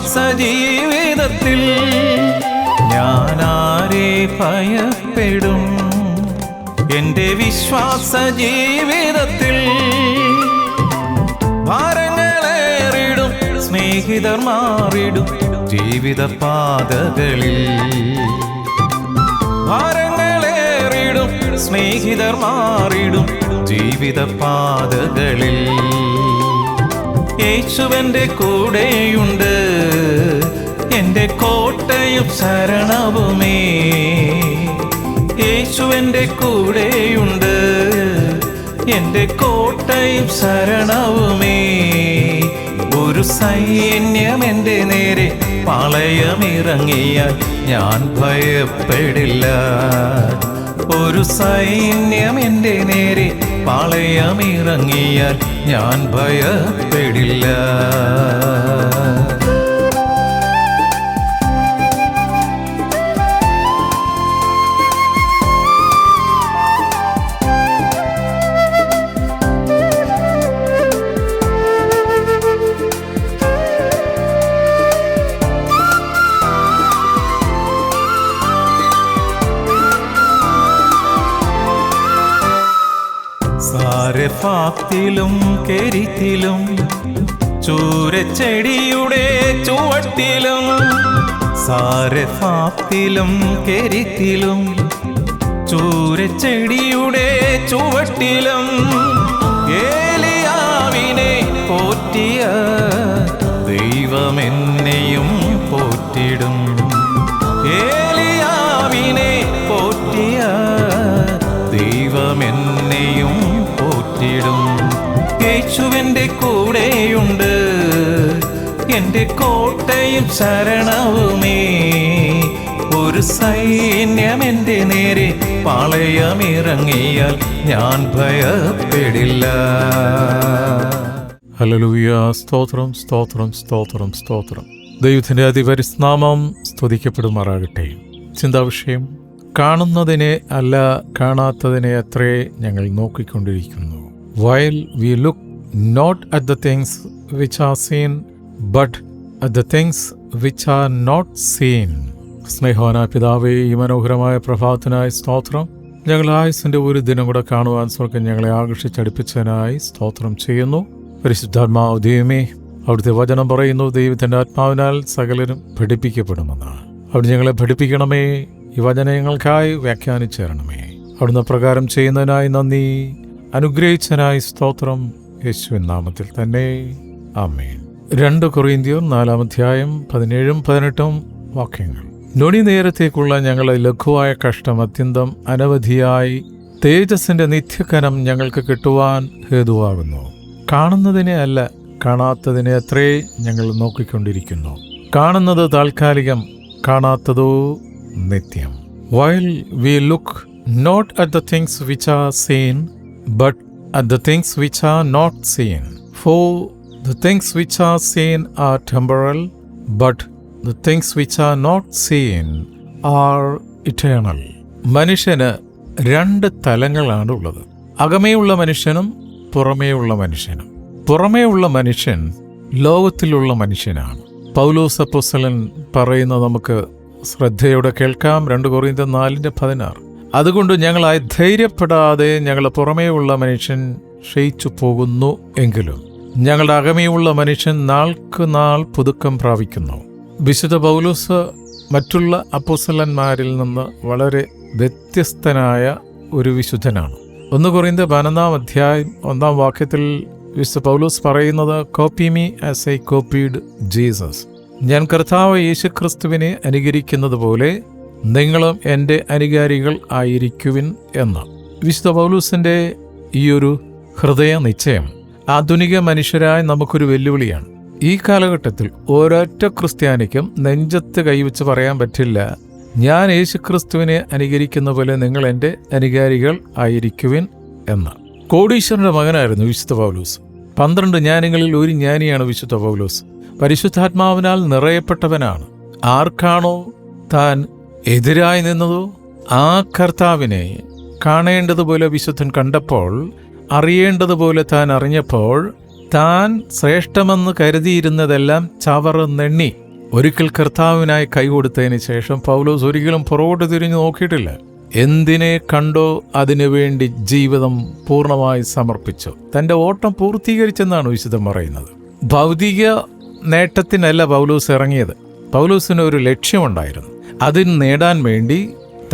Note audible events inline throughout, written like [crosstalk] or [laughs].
വിശ്വാസ ജീവിതത്തിൽ ഞാൻ ആരെ ഭയപ്പെടും? എന്റെ വിശ്വാസ ജീവിതത്തിൽ ഭാരങ്ങളേറിടും സ്നേഹിതർ മാറിടും ജീവിത പാതകളിൽ ഭാരങ്ങളേറിടും സ്നേഹിതർ മാറിടും ജീവിത പാതകളിൽ യേശുവന്റെ കൂടെയുണ്ട്. എന്റെ കോട്ടയും ശരണവുമേ. യേശുവന്റെ കൂടെയുണ്ട്. എന്റെ കോട്ടയും ശരണവുമേ. ഒരു സൈന്യം എന്റെ നേരെ പാളയമിറങ്ങിയാൽ ഞാൻ ഭയപ്പെടില്ല. ഒരു സൈന്യം എന്റെ നേരെ പാളയമിറങ്ങിയാൽ ഞാൻ ഭയപ്പെടില്ല. സാരഫാത്തിലും കെരിത്തിലും ചൂരച്ചെടിയുടെ ചുവട്ടിലും സാരഫാത്തിലും കെരിത്തിലും ചൂരച്ചെടിയുടെ ചുവട്ടിലും. ഏലിയാവിനെ കൂടെയുണ്ട്. എന്റെ കോട്ടയും ശരണവുമേ. ഒരു സൈന്യം എന്റെ നേരെ പാളയമിറങ്ങിയാൽ ഞാൻ ഭയപ്പെടില്ല. ഹല്ലേലൂയ. സ്തോത്രം സ്തോത്രം സ്തോത്രം സ്തോത്രം. ദൈവത്തിന്റെ അതിപരിസ്നാമം സ്തുതിക്കപ്പെടുമാറാകട്ടെ. ചിന്താവിഷയം കാണുന്നതിനെ അല്ല കാണാത്തതിനെ അത്രേ ഞങ്ങൾ നോക്കിക്കൊണ്ടിരിക്കുന്നു. While we look not at the things which are seen but at the things which are not seen സ്നേഹവാന പിതാവേ ഈ മനോഹരമായ പ്രഭാതത്തിനായി സ്തോത്രം. ഞങ്ങൾ ആയുസിന്റെ ഒരു ദിനം കൂടെ കാണുവാൻ സ്വർഗം ഞങ്ങളെ ആകർഷിച്ചടിപ്പിച്ചതിനായി സ്തോത്രം ചെയ്യുന്നു. പരിശുദ്ധാത്മാവ് ദൈവമേ അവിടുത്തെ വചനം പറയുന്നു ദൈവത്തിന്റെ ആത്മാവിനാൽ സകലരും പഠിപ്പിക്കപ്പെടുമെന്നാണ് അവിടെ ഞങ്ങളെ പഠിപ്പിക്കണമേ ഈ വചനങ്ങൾക്കായി വ്യാഖ്യാനിച്ചേരണമേ. അവിടുന്ന് പ്രകാരം ചെയ്യുന്നതിനായി നന്ദി അനുഗ്രഹിച്ചതിനായി സ്തോത്രം. യേശുവിൻ നാമത്തിൽ തന്നെ. ആമേൻ. രണ്ട് കൊറിയന്തിയർ നാലാം അധ്യായം പതിനേഴും പതിനെട്ടും വാക്യങ്ങൾ. നൊടി നേരത്തേക്കുള്ള ഞങ്ങളെ ലഘുവായ കഷ്ടം അത്യന്തം അനവധിയായി തേജസ്സിന്റെ നിത്യകനം ഞങ്ങൾക്ക് കിട്ടുവാൻ ഹേതുവാകുന്നു. കാണുന്നതിനെ അല്ല കാണാത്തതിനെ അത്രേ ഞങ്ങൾ നോക്കിക്കൊണ്ടിരിക്കുന്നു. കാണുന്നത് താൽക്കാലികം കാണാത്തതോ നിത്യം. While we look not at the things which are seen but at the things which are not seen for the things which are seen are temporal but the things which are not seen are eternal മനുഷ്യന് രണ്ട് തലങ്ങളാണ് ഉള്ളത്. അകമേയുള്ള മനുഷ്യനും പുറമേയുള്ള മനുഷ്യനും. പുറമേയുള്ള മനുഷ്യൻ ലോകത്തിലുള്ള മനുഷ്യനാണ്. പൗലോസ് അപ്പോസ്തലൻ പറയുന്നത് നമുക്ക് ശ്രദ്ധയോടെ കേൾക്കാം. രണ്ട് കുറയുന്ന നാലിന്റെ പതിനാറ്. അതുകൊണ്ട് ഞങ്ങളായി ധൈര്യപ്പെടാതെ ഞങ്ങളുടെ പുറമേയുള്ള മനുഷ്യൻ ക്ഷയിച്ചു പോകുന്നു എങ്കിലും ഞങ്ങളുടെ അകമേയുള്ള മനുഷ്യൻ നാൾക്ക് നാൾ പുതുക്കം പ്രാപിക്കുന്നു. വിശുദ്ധ പൗലോസ് മറ്റുള്ള അപ്പോസലന്മാരിൽ നിന്ന് വളരെ വ്യത്യസ്തനായ ഒരു വിശുദ്ധനാണ്. ഒന്ന് കുറയുന്ന പതിനൊന്നാം അധ്യായം ഒന്നാം വാക്യത്തിൽ വിശുദ്ധ പൗലോസ് പറയുന്നത് copy me as I copied Jesus ഞാൻ കർത്താവ് യേശുക്രിസ്തുവിനെ അനുകരിക്കുന്നത് പോലെ നിങ്ങളും എന്റെ അനുകാരികൾ ആയിരിക്കുവിൻ എന്ന്. വിശുദ്ധ പൗലൂസിന്റെ ഈയൊരു ഹൃദയ നിശ്ചയം ആധുനിക മനുഷ്യരായ നമുക്കൊരു വെല്ലുവിളിയാണ്. ഈ കാലഘട്ടത്തിൽ ഒരൊറ്റ ക്രിസ്ത്യാനിക്കും നെഞ്ചത്ത് കൈവച്ച് പറയാൻ പറ്റില്ല ഞാൻ യേശുക്രിസ്തുവിനെ അനുകരിക്കുന്ന പോലെ നിങ്ങൾ എന്റെ അനുകാരികൾ ആയിരിക്കുവിൻ എന്ന്. കോടീശ്വരന്റെ മകനായിരുന്നു വിശുദ്ധ പൗലൂസ്. പന്ത്രണ്ട് ജ്ഞാനികളിൽ ഒരു ജ്ഞാനിയാണ് വിശുദ്ധ പൗലൂസ്. പരിശുദ്ധാത്മാവിനാൽ നിറയപ്പെട്ടവനാണ്. ആർക്കാണോ താൻ എതിരായി നിന്നതോ ആ കർത്താവിനെ കാണേണ്ടതുപോലെ വിശുദ്ധൻ കണ്ടപ്പോൾ അറിയേണ്ടതുപോലെ താൻ അറിഞ്ഞപ്പോൾ താൻ ശ്രേഷ്ഠമെന്ന് കരുതിയിരുന്നതെല്ലാം ചവറന്നെണ്ണി ഒരിക്കൽ കർത്താവിനായി കൈകൊടുത്തതിന് ശേഷം പൗലോസ് ഒരിക്കലും പുറകോട്ട് തിരിഞ്ഞു നോക്കിയിട്ടില്ല. എന്തിനെ കണ്ടോ അതിനുവേണ്ടി ജീവിതം പൂർണമായി സമർപ്പിച്ചു. തന്റെ ഓട്ടം പൂർത്തീകരിച്ചെന്നാണ് വിശുദ്ധം പറയുന്നത്. ഭൗതിക നേട്ടത്തിനല്ല പൗലൂസ് ഇറങ്ങിയത്. പൗലൂസിന് ഒരു ലക്ഷ്യമുണ്ടായിരുന്നു. അതിന് നേടാൻ വേണ്ടി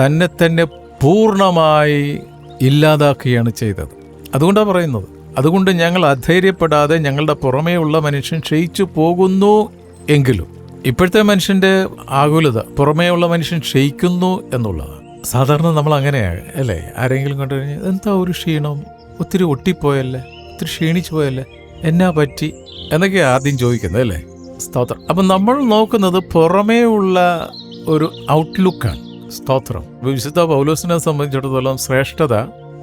തന്നെ തന്നെ പൂർണമായി ഇല്ലാതാക്കുകയാണ് ചെയ്തത്. അതുകൊണ്ടാണ് പറയുന്നത്. അതുകൊണ്ട് ഞങ്ങൾ അധൈര്യപ്പെടാതെ ഞങ്ങളുടെ പുറമേ ഉള്ള മനുഷ്യൻ ക്ഷയിച്ചു പോകുന്നു എങ്കിലും ഇപ്പോഴത്തെ മനുഷ്യന്റെ ആകുലത പുറമേ ഉള്ള മനുഷ്യൻ ക്ഷയിക്കുന്നു എന്നുള്ളതാണ്. സാധാരണ നമ്മൾ അങ്ങനെയാണ് അല്ലേ? ആരെങ്കിലും കണ്ടു കഴിഞ്ഞാൽ എന്താ ഒരു ക്ഷീണം? ഒത്തിരി ഒട്ടിപ്പോയല്ലേ? ഒത്തിരി ക്ഷീണിച്ചു പോയല്ലേ എന്നാ പറ്റി? എന്നൊക്കെയാണ് ആദ്യം ചോദിക്കുന്നത് അല്ലേ? സ്തോത്രം. അപ്പം നമ്മൾ നോക്കുന്നത് പുറമേ ഉള്ള ഒരു ഔട്ട്ലുക്കാണ് സ്തോത്രം. വിശുദ്ധ പൗലോസിനെ സംബന്ധിച്ചിടത്തോളം ശ്രേഷ്ഠത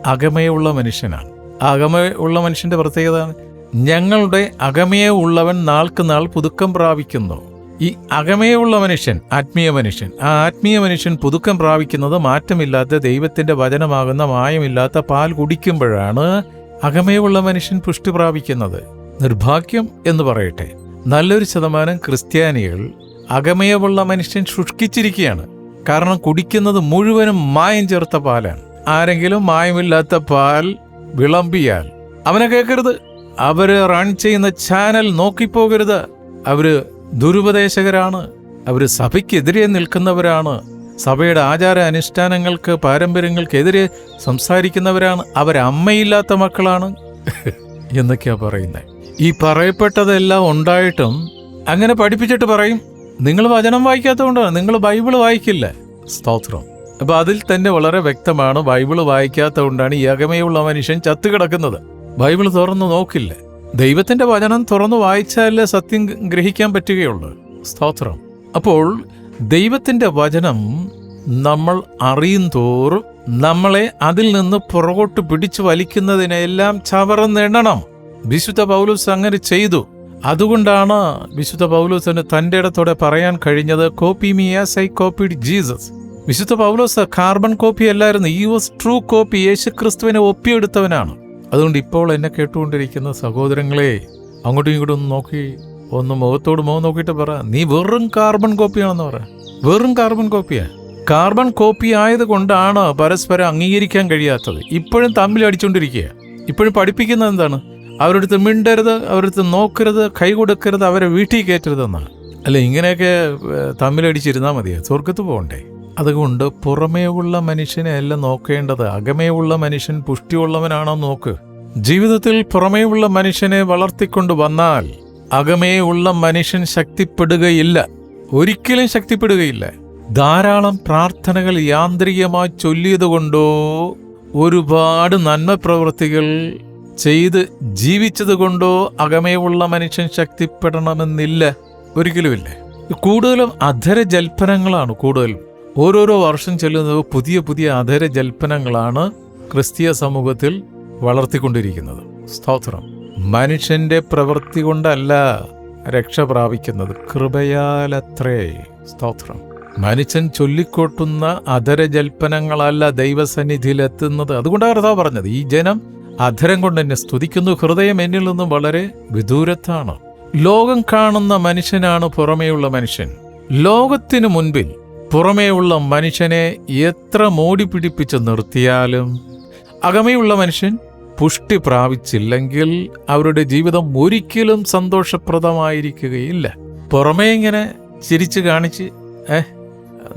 അകമയുള്ള മനുഷ്യനാണ്. അകമയുള്ള മനുഷ്യന്റെ പ്രത്യേകത ഞങ്ങളുടെ അകമയെ ഉള്ളവൻ നാൾക്ക് നാൾ പുതുക്കം പ്രാപിക്കുന്നു. ഈ അകമയുള്ള മനുഷ്യൻ ആത്മീയ മനുഷ്യൻ ആ ആത്മീയ മനുഷ്യൻ പുതുക്കം പ്രാപിക്കുന്നത് മാറ്റമില്ലാത്ത ദൈവത്തിന്റെ വചനമാകുന്ന മായമില്ലാത്ത പാൽ കുടിക്കുമ്പോഴാണ് അകമയുള്ള മനുഷ്യൻ പുഷ്ടി പ്രാപിക്കുന്നത്. നിർഭാഗ്യം എന്ന് പറയട്ടെ. നല്ലൊരു ശതമാനം ക്രിസ്ത്യാനികൾ അകമയമുള്ള മനുഷ്യൻ ശുഷ്കിച്ചിരിക്കുകയാണ്. കാരണം കുടിക്കുന്നത് മുഴുവനും മായം ചേർത്ത പാലാണ്. ആരെങ്കിലും മായമില്ലാത്ത പാൽ വിളമ്പിയാൽ അവനെ കേൾക്കരുത്. അവർ റൺ ചെയ്യുന്ന ചാനൽ നോക്കിപ്പോകരുത്. അവർ ദുരുപദേശകരാണ്. അവർ സഭയ്ക്കെതിരെ നിൽക്കുന്നവരാണ്. സഭയുടെ ആചാര അനുഷ്ഠാനങ്ങൾക്ക് പാരമ്പര്യങ്ങൾക്കെതിരെ സംസാരിക്കുന്നവരാണ്. അവരമ്മയില്ലാത്ത മക്കളാണ്. [laughs] എന്നൊക്കെയാ പറയുന്നത് ഈ പറയപ്പെട്ടതെല്ലാം ഉണ്ടായിട്ടും അങ്ങനെ പഠിപ്പിച്ചിട്ട് പറയും. നിങ്ങൾ വചനം വായിക്കാത്തതുകൊണ്ടാണ്. നിങ്ങൾ ബൈബിൾ വായിക്കില്ല. സ്തോത്രം. അപ്പൊ അതിൽ തന്നെ വളരെ വ്യക്തമാണ് ബൈബിൾ വായിക്കാത്തതുകൊണ്ടാണ് ഈ അകമയുള്ള മനുഷ്യൻ ചത്തുകിടക്കുന്നത് ബൈബിൾ തുറന്നു നോക്കില്ല. ദൈവത്തിന്റെ വചനം തുറന്നു വായിച്ചാലേ സത്യം ഗ്രഹിക്കാൻ പറ്റുകയുള്ളൂ. സ്തോത്രം. അപ്പോൾ ദൈവത്തിന്റെ വചനം നമ്മൾ അറിയും തോറും നമ്മളെ അതിൽ നിന്ന് പുറകോട്ട് പിടിച്ചു വലിക്കുന്നതിനെല്ലാം ചവറന്നെണ്ണണം വിശുദ്ധ പൗലൂസ് അങ്ങനെ ചെയ്തു. അതുകൊണ്ടാണ് വിശുദ്ധ പൗലോസിന് തന്റെ ഇടത്തോടെ പറയാൻ കഴിഞ്ഞത് copy me as I copied Jesus വിശുദ്ധ പൗലോസ് കാർബൺ കോപ്പി അല്ലായിരുന്നു ഈ വാസ് ട്രൂ കോപ്പി യേശു ക്രിസ്തുവിനെ ഒപ്പിയെടുത്തവനാണ്. അതുകൊണ്ട് ഇപ്പോൾ എന്നെ കേട്ടുകൊണ്ടിരിക്കുന്ന സഹോദരങ്ങളെ അങ്ങോട്ടും ഇങ്ങോട്ടും ഒന്ന് നോക്കി ഒന്ന് മുഖത്തോട് മുഖം നോക്കിയിട്ട് പറ നീ വെറും കാർബൺ കോപ്പിയാണെന്ന് പറ. വെറും കാർബൺ കോപ്പിയാ. കാർബൺ കോപ്പി ആയതുകൊണ്ടാണ് പരസ്പരം അംഗീകരിക്കാൻ കഴിയാത്തത്. ഇപ്പോഴും തമ്മിൽ അടിച്ചുകൊണ്ടിരിക്കുക ഇപ്പോഴും പഠിപ്പിക്കുന്നത് എന്താണ്? അവരടുത്ത് മിണ്ടരുത് അവരടുത്ത് നോക്കരുത് കൈ കൊടുക്കരുത് അവരെ വീട്ടിൽ കയറ്റരുതെന്നാണ് അല്ല ഇങ്ങനെയൊക്കെ തമ്മിലടിച്ചിരുന്നാൽ മതിയോ? സ്വർഗത്ത് പോകണ്ടേ? അതുകൊണ്ട് പുറമേ ഉള്ള മനുഷ്യനെ അല്ല നോക്കേണ്ടത്. അകമേ ഉള്ള മനുഷ്യൻ പുഷ്ടിയുള്ളവനാണോ നോക്ക്. ജീവിതത്തിൽ പുറമേ ഉള്ള മനുഷ്യനെ വളർത്തിക്കൊണ്ട് വന്നാൽ അകമേ ഉള്ള മനുഷ്യൻ ശക്തിപ്പെടുകയില്ല. ഒരിക്കലും ശക്തിപ്പെടുകയില്ല. ധാരാളം പ്രാർത്ഥനകൾ യാന്ത്രികമായി ചൊല്ലിയതുകൊണ്ടോ ഒരുപാട് നന്മ പ്രവൃത്തികൾ ചെയ്ത് ജീവിച്ചതുകൊണ്ടോ അകമേയുള്ള മനുഷ്യൻ ശക്തിപ്പെടണമെന്നില്ല ഒരിക്കലുമില്ലേ. കൂടുതലും അധര ജൽപ്പനങ്ങളാണ് കൂടുതലും. ഓരോരോ വർഷം ചെല്ലുന്നത് പുതിയ പുതിയ അധര ജൽപ്പനങ്ങളാണ് ക്രിസ്തീയ സമൂഹത്തിൽ വളർത്തിക്കൊണ്ടിരിക്കുന്നത്. സ്തോത്രം. മനുഷ്യന്റെ പ്രവൃത്തി കൊണ്ടല്ല രക്ഷ പ്രാപിക്കുന്നത്. കൃപയാലത്രേ. സ്തോത്രം. മനുഷ്യൻ ചൊല്ലിക്കൊട്ടുന്ന അധര ജൽപ്പനങ്ങളല്ല ദൈവസന്നിധിയിലെത്തുന്നത്. അതുകൊണ്ടാണ് കർത്താവ് പറഞ്ഞത് ഈ ജനം അധരം കൊണ്ട് എന്നെ സ്തുതിക്കുന്നു. ഹൃദയം എന്നിൽ നിന്നും വളരെ വിദൂരത്താണ്. ലോകം കാണുന്ന മനുഷ്യനാണ് പുറമേയുള്ള മനുഷ്യൻ. ലോകത്തിനു മുൻപിൽ പുറമേയുള്ള മനുഷ്യനെ എത്ര മോടി പിടിപ്പിച്ച് നിർത്തിയാലും അകമയുള്ള മനുഷ്യൻ പുഷ്ടി പ്രാപിച്ചില്ലെങ്കിൽ അവരുടെ ജീവിതം ഒരിക്കലും സന്തോഷപ്രദമായിരിക്കുകയില്ല. പുറമേ ഇങ്ങനെ ചിരിച്ച് കാണിച്ച് ഏഹ്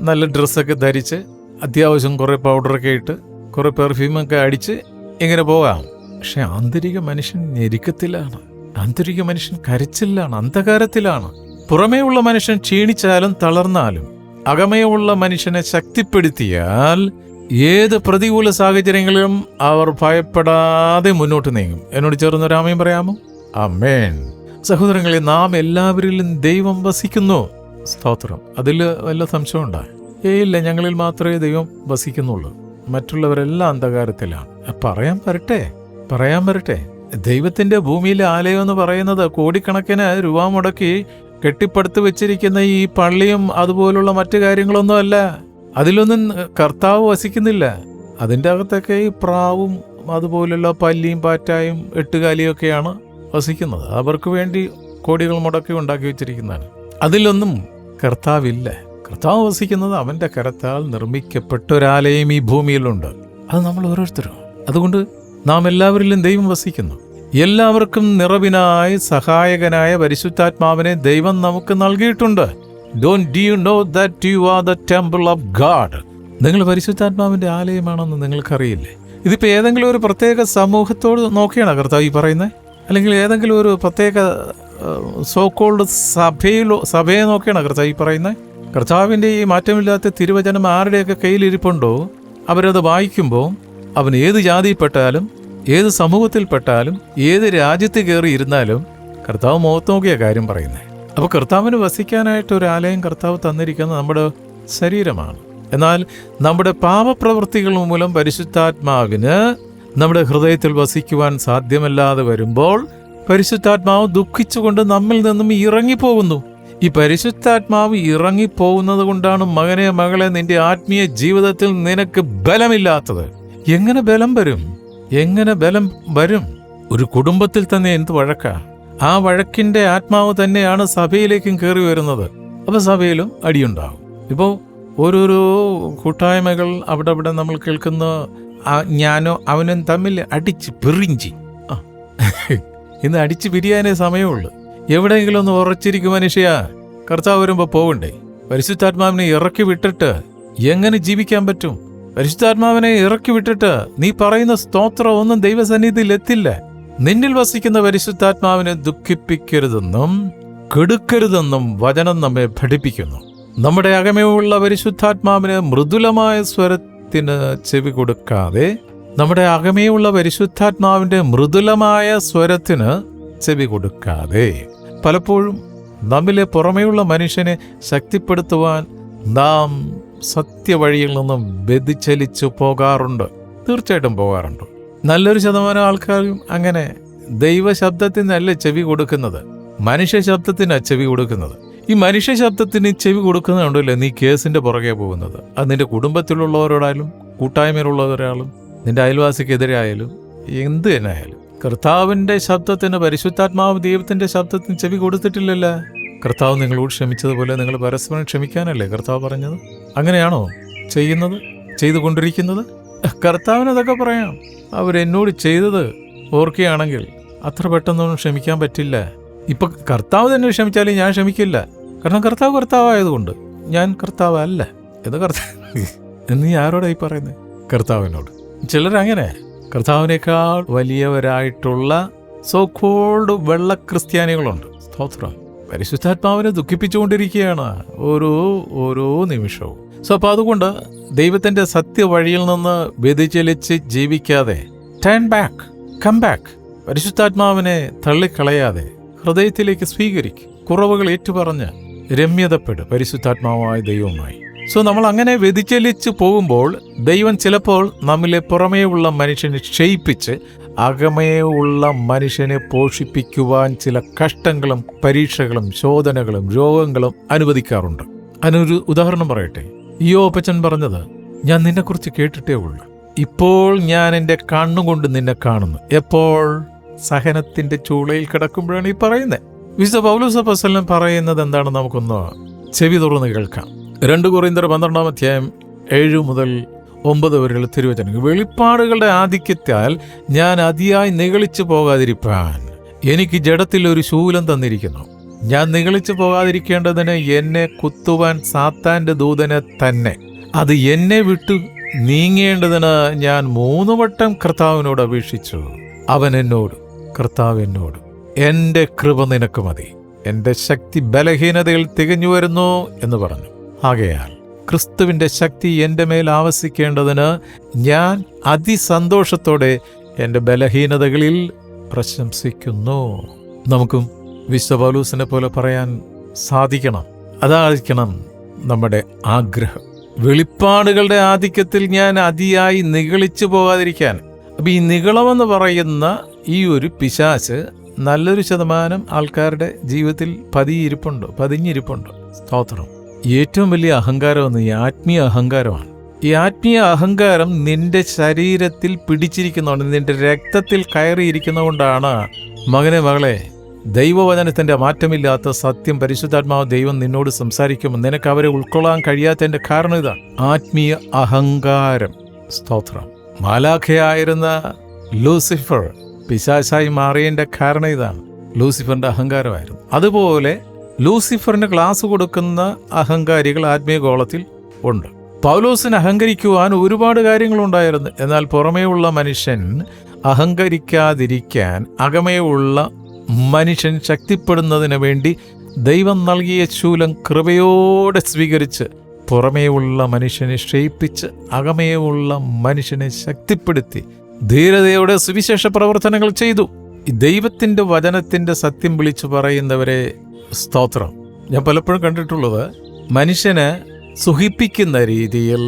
നല്ല ഡ്രസ്സൊക്കെ ധരിച്ച് അത്യാവശ്യം കുറേ പൗഡറൊക്കെ ഇട്ട് കുറേ പെർഫ്യൂമൊക്കെ അടിച്ച് ഇങ്ങനെ പോകാം. പക്ഷെ ആന്തരിക മനുഷ്യൻ ഞെരുക്കത്തിലാണ്. ആന്തരിക മനുഷ്യൻ കരച്ചിലാണ് അന്ധകാരത്തിലാണ്. പുറമേയുള്ള മനുഷ്യൻ ക്ഷീണിച്ചാലും തളർന്നാലും അകമയുള്ള മനുഷ്യനെ ശക്തിപ്പെടുത്തിയാൽ ഏത് പ്രതികൂല സാഹചര്യങ്ങളിലും അവർ ഭയപ്പെടാതെ മുന്നോട്ട് നീങ്ങും. എന്നോട് ചേർന്ന് രാമയും പറയാമോ? അമ്മേൻ സഹോദരങ്ങളെ നാം എല്ലാവരിലും ദൈവം വസിക്കുന്നു. സ്തോത്രം. അതിൽ വല്ല സംശയമുണ്ടോ? ഏയില്ല ഞങ്ങളിൽ മാത്രമേ ദൈവം വസിക്കുന്നുള്ളൂ. മറ്റുള്ളവരെല്ലാം അന്ധകാരത്തിലാണ്. പറയാൻ വരട്ടെ പറയാൻ വരട്ടെ. ദൈവത്തിന്റെ ഭൂമിയിലെ ആലയം എന്ന് പറയുന്നത് കോടിക്കണക്കിന് രൂപ മുടക്കി കെട്ടിപ്പടുത്ത് വെച്ചിരിക്കുന്ന ഈ പള്ളിയും അതുപോലുള്ള മറ്റു കാര്യങ്ങളൊന്നും അല്ല. അതിലൊന്നും കർത്താവ് വസിക്കുന്നില്ല. അതിന്റെ അകത്തൊക്കെ ഈ പ്രാവും അതുപോലുള്ള പല്ലിയും പാറ്റായും എട്ടുകാലിയും ഒക്കെയാണ് വസിക്കുന്നത്. അവർക്ക് വേണ്ടി കോടികൾ മുടക്കി ഉണ്ടാക്കി വെച്ചിരിക്കുന്നതാണ്. അതിലൊന്നും കർത്താവില്ല. കർത്താവ് വസിക്കുന്നത് അവന്റെ കരത്താൽ നിർമ്മിക്കപ്പെട്ട ഒരാലയം ഈ ഭൂമിയിലുണ്ട്. അത് നമ്മൾ ഓരോരുത്തരും. അതുകൊണ്ട് നാം എല്ലാവരിലും ദൈവം വസിക്കുന്നു. എല്ലാവർക്കും നിറവിനായി സഹായകനായ പരിശുദ്ധാത്മാവിനെ ദൈവം നമുക്ക് നൽകിയിട്ടുണ്ട്. Don't you know that you are the temple of God നിങ്ങൾ പരിശുദ്ധാത്മാവിന്റെ ആലയമാണെന്ന് നിങ്ങൾക്കറിയില്ലേ? ഇതിപ്പോൾ ഏതെങ്കിലും ഒരു പ്രത്യേക സമൂഹത്തോട് നോക്കിയാണ് കർത്താവ് ഈ പറയുന്നത് അല്ലെങ്കിൽ ഏതെങ്കിലും ഒരു പ്രത്യേക സോക്കോൾഡ് സഭയിലോ സഭയെ നോക്കിയാണ് കർത്താവ് ഈ പറയുന്നത് കർത്താവിന്റെ ഈ മാറ്റമില്ലാത്ത തിരുവചനം ആരുടെയൊക്കെ കയ്യിലിരിപ്പുണ്ടോ അവരത് വായിക്കുമ്പോൾ അവൻ ഏത് ജാതിയിൽപ്പെട്ടാലും ഏത് സമൂഹത്തിൽപ്പെട്ടാലും ഏത് രാജ്യത്ത് കയറി ഇരുന്നാലും കർത്താവ് മുഖത്ത് നോക്കിയ കാര്യം പറയുന്നത് അപ്പോൾ കർത്താവിന് വസിക്കാനായിട്ട് ഒരു ആലയം കർത്താവ് തന്നിരിക്കുന്നത് നമ്മുടെ ശരീരമാണ്. എന്നാൽ നമ്മുടെ പാപപ്രവൃത്തികൾ മൂലം പരിശുദ്ധാത്മാവിന് നമ്മുടെ ഹൃദയത്തിൽ വസിക്കുവാൻ സാധ്യമല്ലാതെ വരുമ്പോൾ പരിശുദ്ധാത്മാവ് ദുഃഖിച്ചുകൊണ്ട് നമ്മിൽ നിന്നും ഇറങ്ങിപ്പോകുന്നു. ഈ പരിശുദ്ധാത്മാവ് ഇറങ്ങിപ്പോകുന്നത് കൊണ്ടാണ് മകനെ മകളെ നിന്റെ ആത്മീയ ജീവിതത്തിൽ നിനക്ക് ബലമില്ലാത്തത്. എങ്ങനെ ബലം വരും? എങ്ങനെ ബലം വരും? ഒരു കുടുംബത്തിൽ തന്നെ എന്ത് വഴക്കാ? ആ വഴക്കിന്റെ ആത്മാവ് തന്നെയാണ് സഭയിലേക്കും കയറി വരുന്നത്. അപ്പൊ സഭയിലും അടിയുണ്ടാവും ഇപ്പോൾ ഓരോരോ കൂട്ടായ്മകൾ അവിടെ അവിടെ നമ്മൾ കേൾക്കുന്ന ഞാനോ അവനും തമ്മിൽ അടിച്ച് പിറിഞ്ചി. ആ ഇന്ന് അടിച്ച് പിരിയാനേ സമയമുള്ളൂ. എവിടെയെങ്കിലും ഒന്ന് ഉറച്ചിരിക്കും മനുഷ്യ. കർത്താവ് വരുമ്പോൾ പോവണ്ടേ? പരിശുദ്ധാത്മാവിനെ ഇറക്കി വിട്ടിട്ട് എങ്ങനെ ജീവിക്കാൻ പറ്റും? പരിശുദ്ധാത്മാവിനെ ഇറക്കി വിട്ടിട്ട് നീ പറയുന്ന സ്തോത്രം ഒന്നും ദൈവസന്നിധിയിൽ എത്തില്ല. നിന്നിൽ വസിക്കുന്ന പരിശുദ്ധാത്മാവിനെ ദുഃഖിപ്പിക്കരുതെന്നും കെടുക്കരുതെന്നും വചനം നമ്മെ പഠിപ്പിക്കുന്നു. നമ്മുടെ അകമയുള്ള പരിശുദ്ധാത്മാവിന് മൃദുലമായ സ്വരത്തിന് ചെവി കൊടുക്കാതെ നമ്മുടെ അകമയുള്ള പരിശുദ്ധാത്മാവിന്റെ മൃദുലമായ സ്വരത്തിന് ചെവി കൊടുക്കാതെ. പലപ്പോഴും നമ്മിലെ പുറമേയുള്ള മനുഷ്യനെ ശക്തിപ്പെടുത്തുവാൻ നാം സത്യവഴിയിൽ നിന്നും വ്യതിചലിച്ചു പോകാറുണ്ട്. തീർച്ചയായിട്ടും പോകാറുണ്ട്. നല്ലൊരു ശതമാനം ആൾക്കാരും അങ്ങനെ ദൈവശബ്ദത്തിനല്ല ചെവി കൊടുക്കുന്നത്. മനുഷ്യ ശബ്ദത്തിനാ ചെവി കൊടുക്കുന്നത്. ഈ മനുഷ്യ ശബ്ദത്തിന് ചെവി കൊടുക്കുന്നുണ്ടല്ലോ നീ കേസിന്റെ പുറകെ പോകുന്നത്? അത് നിന്റെ കുടുംബത്തിലുള്ളവരോടായാലും കൂട്ടായ്മയിലുള്ളവരായാലും നിന്റെ അയൽവാസിക്കെതിരെ ആയാലും എന്ത് തന്നെ ആയാലും. കർത്താവിന്റെ ശബ്ദത്തിന് പരിശുദ്ധാത്മാവ് ദൈവത്തിന്റെ ശബ്ദത്തിന് ചെവി കൊടുത്തിട്ടില്ലല്ലേ? കർത്താവ് നിങ്ങളോട് ക്ഷമിച്ചതുപോലെ നിങ്ങൾ പരസ്പരം ക്ഷമിക്കാനല്ലേ കർത്താവ് പറഞ്ഞത്? അങ്ങനെയാണോ ചെയ്യുന്നത്? ചെയ്തുകൊണ്ടിരിക്കുന്നത്? കർത്താവിന് അതൊക്കെ പറയാം. അവരെന്നോട് ചെയ്തത് ഓർക്കുകയാണെങ്കിൽ അത്ര പെട്ടെന്നൊന്നും ക്ഷമിക്കാൻ പറ്റില്ല. ഇപ്പൊ കർത്താവ് തന്നെ ക്ഷമിച്ചാലും ഞാൻ ക്ഷമിക്കില്ല. കാരണം കർത്താവ് കർത്താവായതുകൊണ്ട് ഞാൻ കർത്താവല്ല. എന്ന് കർത്താവ് [laughs] എന്ന് നീ ആരോടായി പറയുന്നത് കർത്താവിനോട്. ചിലരങ്ങനെ കർത്താവിനേക്കാൾ വലിയവരായിട്ടുള്ള സോ കോൾഡ് വെള്ള ക്രിസ്ത്യാനികളുണ്ട്. സ്തോത്രം. പരിശുദ്ധാത്മാവിനെ ദുഃഖിപ്പിച്ചുകൊണ്ടിരിക്കുകയാണ് ഓരോ ഓരോ നിമിഷവും. സോ അപ്പോൾ അതുകൊണ്ട് ദൈവത്തിന്റെ സത്യവഴിയിൽ നിന്ന് വ്യതിചലിച്ച് ജീവിക്കാതെ ടേൺ ബാക്ക് കം ബാക്ക് പരിശുദ്ധാത്മാവിനെ തള്ളിക്കളയാതെ ഹൃദയത്തിലേക്ക് സ്വീകരിക്കും കുറവുകൾ ഏറ്റുപറഞ്ഞ് രമ്യതപ്പെട് പരിശുദ്ധാത്മാവായ ദൈവമായി സോ നമ്മൾ അങ്ങനെ വ്യതിചലിച്ച് പോകുമ്പോൾ ദൈവം ചിലപ്പോൾ നമ്മിലെ പുറമേയുള്ള മനുഷ്യനെ ക്ഷയിപ്പിച്ച് അകമേയുള്ള മനുഷ്യനെ പോഷിപ്പിക്കുവാൻ ചില കഷ്ടങ്ങളും പരീക്ഷകളും ശോധനകളും രോഗങ്ങളും അനുവദിക്കാറുണ്ട്. അതിനൊരു ഉദാഹരണം പറയട്ടെ. ഈ അപ്പച്ചൻ പറഞ്ഞത് ഞാൻ നിന്നെക്കുറിച്ച് കേട്ടിട്ടേ ഉള്ളൂ. ഇപ്പോൾ ഞാൻ എന്റെ കണ്ണുകൊണ്ട് നിന്നെ കാണുന്നു. എപ്പോൾ? സഹനത്തിന്റെ ചൂളയിൽ കിടക്കുമ്പോഴാണ് ഈ പറയുന്നത് വിശുദ്ധ പൗലൂസ പസലൻ പറയുന്നത് എന്താണെന്ന് നമുക്കൊന്ന് ചെവി തുറന്ന് കേൾക്കാം. രണ്ട് കുറിന്തർ പന്ത്രണ്ടാം അധ്യായം ഏഴ് മുതൽ ഒമ്പത് വരെയുള്ള തിരുവചനങ്ങൾ. വെളിപ്പാടുകളുടെ ആധിക്യത്താൽ ഞാൻ അതിയായി നിഗളിച്ചു പോകാതിരിപ്പാൻ എനിക്ക് ജഡത്തിൽ ഒരു ശൂലം തന്നിരിക്കുന്നു. ഞാൻ നിഗളിച്ചു പോകാതിരിക്കേണ്ടതിന് എന്നെ കുത്തുവാൻ സാത്താന്റെ ദൂതനെ തന്നെ. അത് എന്നെ വിട്ടു നീങ്ങേണ്ടതിന് ഞാൻ മൂന്ന് വട്ടം കർത്താവിനോട് അപേക്ഷിച്ചു. അവൻ എന്നോട് കർത്താവ് എന്നോട് എന്റെ കൃപ നിനക്ക് മതി. എന്റെ ശക്തി ബലഹീനതയിൽ തികഞ്ഞു വരുന്നു എന്ന് പറഞ്ഞു. ആകയാൽ ക്രിസ്തുവിന്റെ ശക്തി എന്റെ മേൽ ആവസിക്കേണ്ടതിന് ഞാൻ അതിസന്തോഷത്തോടെ എന്റെ ബലഹീനതകളിൽ പ്രശംസിക്കുന്നു. നമുക്കും വിശ്വപൗലൂസിനെ പോലെ പറയാൻ സാധിക്കണം. അതായിരിക്കണം നമ്മുടെ ആഗ്രഹം. വെളിപ്പാടുകളുടെ ആധിക്യത്തിൽ ഞാൻ അതിയായി നിഗളിച്ചു പോകാതിരിക്കാൻ. അപ്പം ഈ നികളമെന്ന് പറയുന്ന ഈ ഒരു പിശാച്ച് നല്ലൊരു ശതമാനം ആൾക്കാരുടെ ജീവിതത്തിൽ പതിയിരിപ്പുണ്ട് പതിഞ്ഞിരിപ്പുണ്ട്. സ്തോത്രം. ഏറ്റവും വലിയ അഹങ്കാരം എന്ന് ഈ ആത്മീയ അഹങ്കാരമാണ്. ഈ ആത്മീയ അഹങ്കാരം നിന്റെ ശരീരത്തിൽ പിടിച്ചിരിക്കുന്നതുകൊണ്ട് നിന്റെ രക്തത്തിൽ കയറിയിരിക്കുന്നതുകൊണ്ടാണ് മകനെ മകളെ ദൈവവചനത്തിന്റെ മാറ്റമില്ലാത്ത സത്യം പരിശുദ്ധാത്മാവ് ദൈവം നിന്നോട് സംസാരിക്കുമ്പോൾ നിനക്ക് അവരെ ഉൾക്കൊള്ളാൻ കഴിയാത്തതിന്റെ കാരണം ഇതാണ്. ആത്മീയ അഹങ്കാരം. സ്തോത്രം. മാലാഖയായിരുന്ന ലൂസിഫർ പിശാശായി മാറിയതിന്റെ കാരണം ഇതാണ്. ലൂസിഫറിന്റെ അഹങ്കാരമായിരുന്നു. അതുപോലെ ലൂസിഫറിന് ക്ലാസ് കൊടുക്കുന്ന അഹങ്കാരികൾ ആത്മീയ ഗോളത്തിൽ ഉണ്ട്. പൗലോസിന് അഹങ്കരിക്കുവാൻ ഒരുപാട് കാര്യങ്ങളുണ്ടായിരുന്നു. എന്നാൽ പുറമേയുള്ള മനുഷ്യൻ അഹങ്കരിക്കാതിരിക്കാൻ അകമേയുള്ള മനുഷ്യൻ ശക്തിപ്പെടുന്നതിന് വേണ്ടി ദൈവം നൽകിയ ശൂലം കൃപയോടെ സ്വീകരിച്ച് പുറമേയുള്ള മനുഷ്യനെ ക്ഷയിപ്പിച്ച് അകമേയുള്ള മനുഷ്യനെ ശക്തിപ്പെടുത്തി ധീരതയോടെ സുവിശേഷ പ്രവർത്തനങ്ങൾ ചെയ്തു. ഈ വചനത്തിന്റെ സത്യം വിളിച്ചു പറയുന്നവരെ സ്തോത്രം. ഞാൻ പലപ്പോഴും കണ്ടിട്ടുള്ളത് മനുഷ്യന് സുഖിപ്പിക്കുന്ന രീതിയിൽ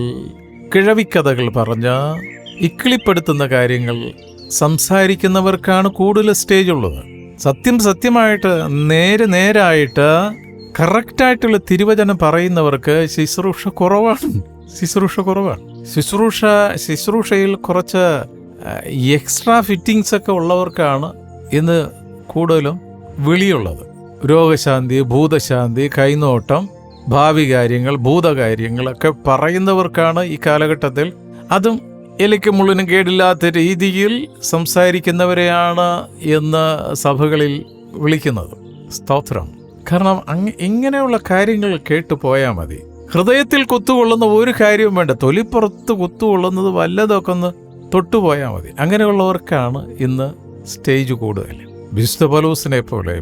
കിഴവിക്കഥകൾ പറഞ്ഞ് ഇക്കിളിപ്പെടുത്തുന്ന കാര്യങ്ങൾ സംസാരിക്കുന്നവർക്കാണ് കൂടുതൽ സ്റ്റേജ് ഉള്ളത്. സത്യം സത്യമായിട്ട് നേരെ നേരായിട്ട് കറക്റ്റായിട്ടുള്ള തിരുവചനം പറയുന്നവർക്ക് ശുശ്രൂഷ കുറവാണ്. ശുശ്രൂഷ കുറവാണ്. ശുശ്രൂഷ ശുശ്രൂഷയിൽ കുറച്ച് എക്സ്ട്രാ ഫിറ്റിങ്സ് ഒക്കെ ഉള്ളവർക്കാണ് ഇന്ന് കൂടുതലും വിളിയുള്ളത് രോഗശാന്തി ഭൂതശാന്തി കൈനോട്ടം ഭാവി കാര്യങ്ങൾ ഭൂതകാര്യങ്ങളൊക്കെ പറയുന്നവർക്കാണ് ഈ കാലഘട്ടത്തിൽ. അതും എലിക്ക് മുള്ളിനും കേടില്ലാത്ത രീതിയിൽ സംസാരിക്കുന്നവരെയാണ് എന്ന് സഭകളിൽ വിളിക്കുന്നത്. സ്തോത്രം. കാരണം അങ് ഇങ്ങനെയുള്ള കാര്യങ്ങൾ കേട്ടു പോയാൽ മതി. ഹൃദയത്തിൽ കുത്തുകൊള്ളുന്ന ഒരു കാര്യവും വേണ്ട. തൊലിപ്പുറത്ത് കുത്തുകൊള്ളുന്നത് വല്ലതൊക്കെ ഒന്ന് തൊട്ടുപോയാൽ മതി. അങ്ങനെയുള്ളവർക്കാണ് ഇന്ന് സ്റ്റേജ് കൂടുതൽ. വിശുദ്ധ പലൂസിനെ പോലെ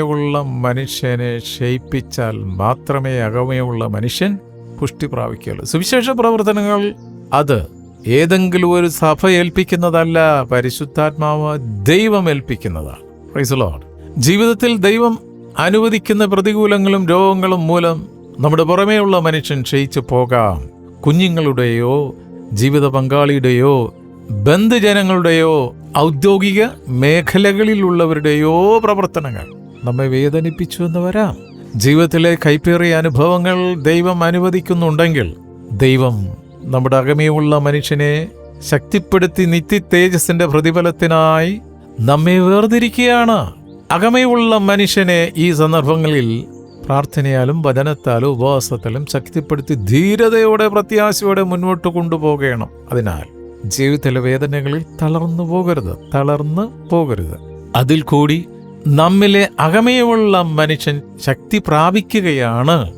ഉള്ള മനുഷ്യനെ ക്ഷയിപ്പിച്ചാൽ മാത്രമേ അകമേയുള്ള മനുഷ്യൻ പുഷ്ടി പ്രാപിക്കുകയുള്ളൂ. സുവിശേഷ പ്രവർത്തനങ്ങൾ അത് ഏതെങ്കിലും ഒരു സഭ ഏൽപ്പിക്കുന്നതല്ല പരിശുദ്ധാത്മാവ് ദൈവം ഏൽപ്പിക്കുന്നതാണ്. Lord. ജീവിതത്തിൽ ദൈവം അനുവദിക്കുന്ന പ്രതികൂലങ്ങളും രോഗങ്ങളും മൂലം നമ്മുടെ പുറമേയുള്ള മനുഷ്യൻ ക്ഷയിച്ചു പോകാം. കുഞ്ഞുങ്ങളുടെയോ ജീവിത പങ്കാളിയുടെയോ ബന്ധുജനങ്ങളുടെയോ ഔദ്യോഗിക മേഖലകളിലുള്ളവരുടെയോ പ്രവർത്തനങ്ങൾ നമ്മെ വേദനിപ്പിച്ചു എന്ന് വരാം. ജീവിതത്തിലെ കൈപ്പേറിയ അനുഭവങ്ങൾ ദൈവം അനുവദിക്കുന്നുണ്ടെങ്കിൽ ദൈവം നമ്മുടെ അകമയുള്ള മനുഷ്യനെ ശക്തിപ്പെടുത്തി നിത്യ തേജസിന്റെ പ്രതിഫലത്തിനായി നമ്മെ വേർതിരിക്കുകയാണ്. അകമയുള്ള മനുഷ്യനെ ഈ സന്ദർഭങ്ങളിൽ പ്രാർത്ഥനയാലും വചനത്താലും ഉപവാസത്താലും ശക്തിപ്പെടുത്തി ധീരതയോടെ പ്രത്യാശയോടെ മുന്നോട്ട് കൊണ്ടുപോകണം. അതിനാൽ ജീവിതത്തിലെ വേദനകളിൽ തളർന്നു പോകരുത് തളർന്നു പോകരുത്. അതിൽ കൂടി നമ്മിലെ അകമയുള്ള മനുഷ്യൻ ശക്തി പ്രാപിക്കുകയാണ്.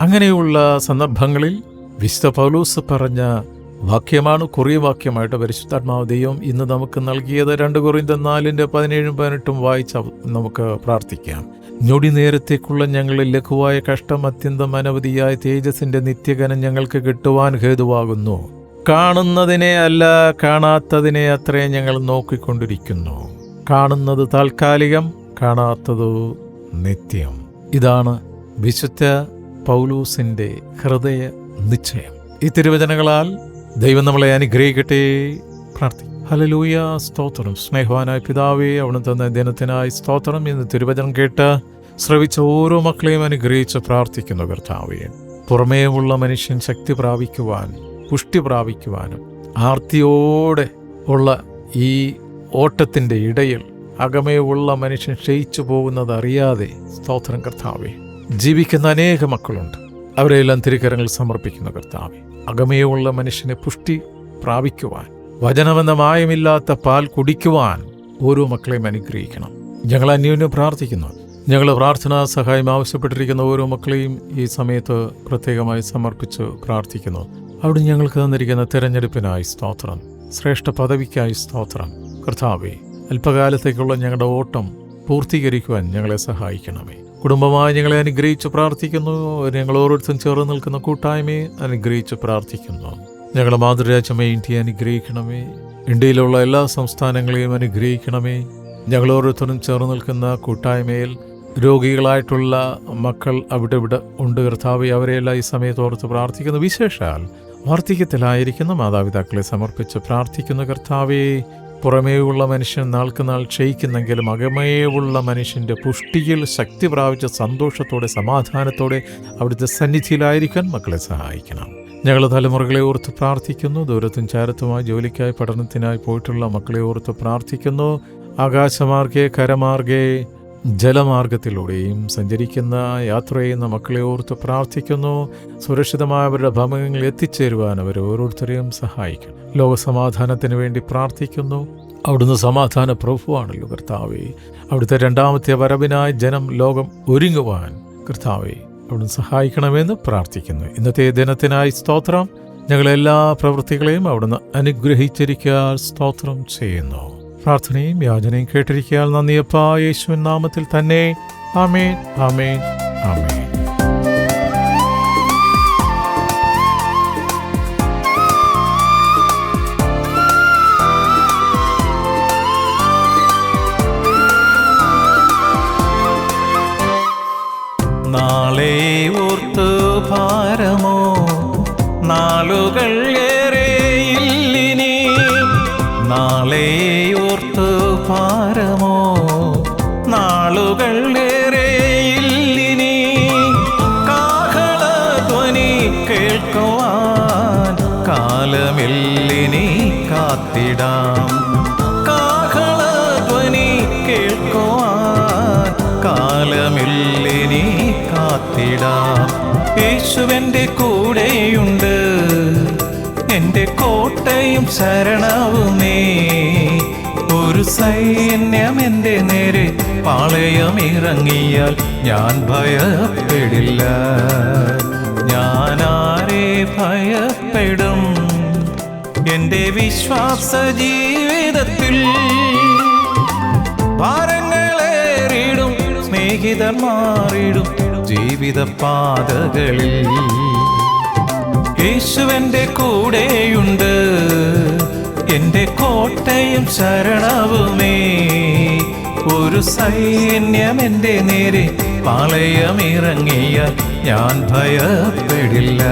അങ്ങനെയുള്ള സന്ദർഭങ്ങളിൽ വിശുദ്ധ പൗലൂസ് പറഞ്ഞ വാക്യമാണ് കുറിയ വാക്യമായിട്ട് പരിശുദ്ധാത്മാവ് ദൈവം ഇന്ന് നമുക്ക് നൽകിയത്. രണ്ട് കുറിന്ത നാലിന്റെ പതിനേഴും പതിനെട്ടും വായിച്ച നമുക്ക് പ്രാർത്ഥിക്കാം. ഞൊടി നേരത്തേക്കുള്ള ഞങ്ങളിൽ ലഘുവായ കഷ്ടം അത്യന്തം അനവധിയായ തേജസിന്റെ നിത്യഘനം ഞങ്ങൾക്ക് കിട്ടുവാൻ ഹേതുവാകുന്നു. കാണുന്നതിനെ അല്ല കാണാത്തതിനെ അത്രേ ഞങ്ങൾ നോക്കിക്കൊണ്ടിരിക്കുന്നു. കാണുന്നത് താൽക്കാലികം കാണാത്തത് നിത്യം. ഇതാണ് വിശുദ്ധ പൗലൂസിന്റെ ഹൃദയ നിശ്ചയം. ഈ തിരുവചനങ്ങളാൽ ദൈവം നമ്മളെ അനുഗ്രഹിക്കട്ടെ. പ്രാർത്ഥിക്കും ഹലലൂയ സ്തോത്രം. സ്നേഹവാനായ പിതാവേ അവിടെ തന്ന ദിനത്തിനായി സ്തോത്രം എന്ന് തിരുവചനം കേട്ട് ശ്രവിച്ച ഓരോ മക്കളെയും അനുഗ്രഹിച്ച് പ്രാർത്ഥിക്കുന്നു കർത്താവേ പുറമേയുള്ള മനുഷ്യൻ ശക്തി പ്രാപിക്കുവാൻ പുഷ്ടി പ്രാപിക്കുവാനും ആർത്തിയോടെ ഉള്ള ഈ ഓട്ടത്തിന്റെ ഇടയിൽ അകമേ ഉള്ള മനുഷ്യൻ ക്ഷയിച്ചു പോകുന്നത് അറിയാതെ സ്തോത്രം കർത്താവേ. ജീവിക്കുന്ന അനേക മക്കളുണ്ട്. അവരെല്ലാം തിരുക്കരങ്ങൾ സമർപ്പിക്കുന്ന കർത്താവെ. ഉള്ള മനുഷ്യനെ പുഷ്ടി പ്രാപിക്കുവാൻ വചനമെന്ന മായമില്ലാത്ത പാൽ കുടിക്കുവാൻ ഓരോ മക്കളെയും അനുഗ്രഹിക്കണം. ഞങ്ങൾ അന്യോന്യം പ്രാർത്ഥിക്കുന്നു. ഞങ്ങൾ പ്രാർത്ഥനാ സഹായം ആവശ്യപ്പെട്ടിരിക്കുന്ന ഓരോ മക്കളെയും ഈ സമയത്ത് പ്രത്യേകമായി സമർപ്പിച്ച് പ്രാർത്ഥിക്കുന്നു. അവിടെ ഞങ്ങൾക്ക് തന്നിരിക്കുന്ന തിരഞ്ഞെടുപ്പിനായി സ്തോത്രം. ശ്രേഷ്ഠ പദവിക്കായി സ്തോത്രം. കർത്താവേ അല്പകാലത്തേക്കുള്ള ഞങ്ങളുടെ ഓട്ടം പൂർത്തീകരിക്കുവാൻ ഞങ്ങളെ സഹായിക്കണമേ. കുടുംബമായി ഞങ്ങളെ അനുഗ്രഹിച്ച് പ്രാർത്ഥിക്കുന്നു. ഞങ്ങൾ ഓരോരുത്തരും ചേർന്ന് നിൽക്കുന്ന കൂട്ടായ്മയെ അനുഗ്രഹിച്ച് പ്രാർത്ഥിക്കുന്നു. ഞങ്ങളുടെ മാതൃരാജ്യമേ ഇന്ത്യയെ അനുഗ്രഹിക്കണമേ. ഇന്ത്യയിലുള്ള എല്ലാ സംസ്ഥാനങ്ങളെയും അനുഗ്രഹിക്കണമേ. ഞങ്ങൾ ഓരോരുത്തരും ചേർന്ന് നിൽക്കുന്ന കൂട്ടായ്മയിൽ രോഗികളായിട്ടുള്ള മക്കൾ അവിടെ ഇവിടെ ഉണ്ട്. കർത്താവ് അവരെയെല്ലാം ഈ സമയത്ത് ഓർത്ത് പ്രാർത്ഥിക്കുന്നു. വിശേഷാൽ വാർദ്ധക്യത്തിലായിരിക്കുന്ന മാതാപിതാക്കളെ സമർപ്പിച്ച് പ്രാർത്ഥിക്കുന്ന കർത്താവെ പുറമേയുള്ള മനുഷ്യൻ നാൾക്കുനാൾ ക്ഷയിക്കുന്നെങ്കിലും അകമേയുള്ള മനുഷ്യന്റെ പുഷ്ടിയിൽ ശക്തി പ്രാപിച്ച സന്തോഷത്തോടെ സമാധാനത്തോടെ അവിടുത്തെ സന്നിധിയിലായിരിക്കാൻ മക്കളെ സഹായിക്കണം. ഞങ്ങൾ തലമുറകളെ ഓർത്ത് പ്രാർത്ഥിക്കുന്നു. ദൂരത്തും ചാരത്തുമായി ജോലിക്കായി പഠനത്തിനായി പോയിട്ടുള്ള മക്കളെ ഓർത്ത് പ്രാർത്ഥിക്കുന്നു. ആകാശമാർഗേ കരമാർഗെ ജലമാർഗത്തിലൂടെയും സഞ്ചരിക്കുന്ന യാത്ര ചെയ്യുന്ന മക്കളെ ഓർത്ത് പ്രാർത്ഥിക്കുന്നു. സുരക്ഷിതമായ അവരുടെ ഭവനങ്ങളിൽ എത്തിച്ചേരുവാൻ അവർ ഓരോരുത്തരെയും സഹായിക്കണം ലോകസമാധാനത്തിന് വേണ്ടി പ്രാർത്ഥിക്കുന്നു. അവിടുന്ന് സമാധാന പ്രഭുവാണല്ലോ കർത്താവെ. അവിടുത്തെ രണ്ടാമത്തെ വരവിനായി ജനം ലോകം ഒരുങ്ങുവാൻ കർത്താവെ അവിടുന്ന് സഹായിക്കണമെന്ന് പ്രാർത്ഥിക്കുന്നു. ഇന്നത്തെ ദിനത്തിനായി സ്തോത്രം. ഞങ്ങളെല്ലാ പ്രവൃത്തികളെയും അവിടുന്ന് അനുഗ്രഹിച്ചിരിക്കാൻ സ്തോത്രം ചെയ്യുന്നു. പ്രാർത്ഥനയും യാചനയും കേട്ടിരിക്കാൻ നന്ദിയപ്പാ യേശുവിൻ നാമത്തിൽ തന്നെ. ആമേൻ ആമേൻ ആമേൻ. നാളെ ഓർത്തു ഭാരമോ? നാളുകൾ നാളെ ഓർത്തു ഭാരമോ? നാളുകൾ ഏറെയില്ലിനി കാഹളധ്വനി കേൾക്കുവാൻ കാലമില്ലിനി കാത്തിടാം. കോട്ടയും ശരണവുമേ. ഒരു സൈന്യം എന്റെ നേരെ പാളയമിറങ്ങിയാൽ ഞാൻ ഭയപ്പെടില്ല. ഞാൻ ആരെ ഭയപ്പെടും? എന്റെ വിശ്വാസ ജീവിതത്തിൽ ഭാരങ്ങളേറിടും സ്നേഹിതർ ജീവിത പാതകളിൽ യേശുവന്റെ കൂടെയുണ്ട്. എന്റെ കോട്ടയും ശരണവുമേ. ഒരു സൈന്യം എന്റെ നേരെ പാളയമിറങ്ങിയാൽ ഞാൻ ഭയപ്പെടില്ല.